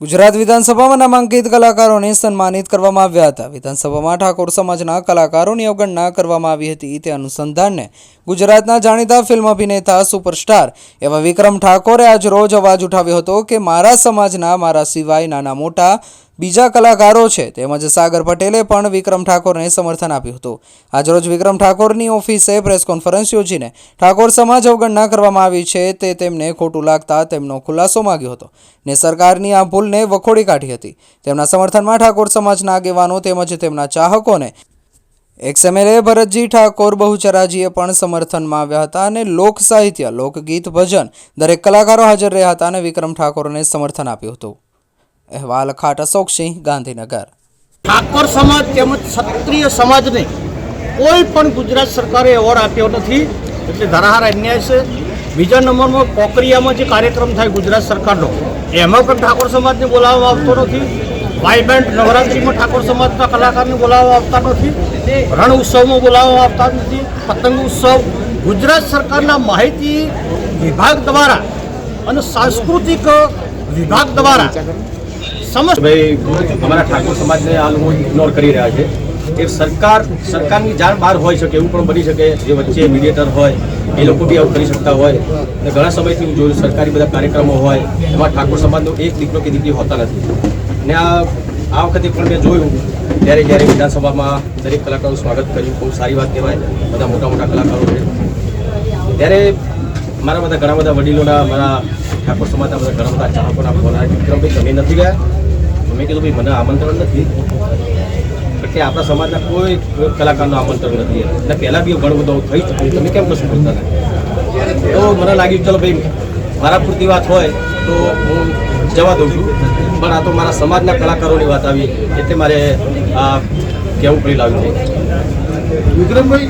ગુજરાત વિધાનસભામાં નામાંકિત કલાકારોને સન્માનિત કરવામાં આવ્યા હતા. વિધાનસભામાં ઠાકોર સમાજના કલાકારોની અવગણના કરવામાં આવી હતી. તે અનુસંધાનને ગુજરાતના જાણીતા ફિલ્મ અભિનેતા, સુપરસ્ટાર એવા વિક્રમ ઠાકોરે આજ રોજ અવાજ ઉઠાવ્યો હતો કે, મારા સમાજના મારા સિવાય નાના મોટા બીજા કલાકારો છે, તેમજ સાગર પટેલે પણ વિક્રમ ઠાકોરને સમર્થન આપ્યું હતું. આજરોજ વિક્રમ ઠાકોરની ઓફિસે પ્રેસ કોન્ફરન્સ યોજીને ઠાકોર સમાજ અવગણના કરવામાં આવી છે, તે તેમને ખોટું લાગતા તેમનો ખુલાસો માગ્યો હતો ને સરકારની આ ભૂલને વખોડી કાઢી હતી. તેમના સમર્થનમાં ઠાકોર સમાજના આગેવાનો તેમજ તેમના ચાહકોને એક્સએમએલએ ભરતજી ઠાકોર બહુચરાજીએ પણ સમર્થનમાં આવ્યા હતા અને લોક સાહિત્ય, લોકગીત ભજન દરેક કલાકારો હાજર રહ્યા હતા અને વિક્રમ ઠાકોરને સમર્થન આપ્યું હતું. અહેવાલ ખાટ અશોકસિંહ, ગાંધીનગર. ઠાકોર સમાજ તેમજ ક્ષત્રિય સમાજને કોઈ પણ ગુજરાત સરકારે એવોર્ડ આપ્યો નથી, એટલે ધરાહાર અન્યાય છે. બીજા નંબરમાં કોકરિયામાં જે કાર્યક્રમ થાય ગુજરાત સરકારનો, એમાં પણ ઠાકોર સમાજને બોલાવવામાં આવતો નથી. વાઇબ્રન્ટ નવરાત્રિમાં ઠાકોર સમાજના કલાકારને બોલાવવા આવતા નથી. રણ ઉત્સવમાં બોલાવવામાં આવતા નથી. પતંગ ઉત્સવ ગુજરાત સરકારના માહિતી વિભાગ દ્વારા અને સાંસ્કૃતિક વિભાગ દ્વારા સમસ્ત ભાઈ, અમારા ઠાકોર સમાજને આ લોકો ઇગ્નોર કરી રહ્યા છે. એ સરકાર, સરકારની જાણ બહાર હોઈ શકે, એવું પણ બની શકે, જે વચ્ચે મીડિયેટર હોય, એ લોકો બી આવું કરી શકતા હોય. અને ઘણા સમયથી હું જોયું, સરકારી બધા કાર્યક્રમો હોય, એમાં ઠાકોર સમાજનો એક દીકરો કે દીકરી હોતા નથી. અને આ આ વખતે પણ મેં જોયું, ત્યારે જ્યારે વિધાનસભામાં દરેક કલાકારો સ્વાગત કર્યું, બહુ સારી વાત કહેવાય, બધા મોટા મોટા કલાકારો છે. ત્યારે મારા બધા ઘણા બધા વડીલોના, મારા ઠાકોર સમાજના બધા ઘણા બધા ચાહકોના ફોન આવ્યા વિક્રમભાઈ, તમે નથી ગયા? તો મેં કીધું ભાઈ મને આમંત્રણ નથી. કારણ કે આપણા સમાજના કોઈ કલાકારનું આમંત્રણ નથી. એટલે પહેલાં બી ઘણું બધું થઈ ચૂક્યું. તમે કેમ કશું બોલતા નથી? તો મને લાગ્યું ચલો ભાઈ મારા પૂરતી વાત હોય તો હું જવા દઉં છું. પણ આ તો મારા સમાજના કલાકારોની વાત આવી એટલે મારે આ કહેવું પડી લાવ્યું છે. વિક્રમભાઈ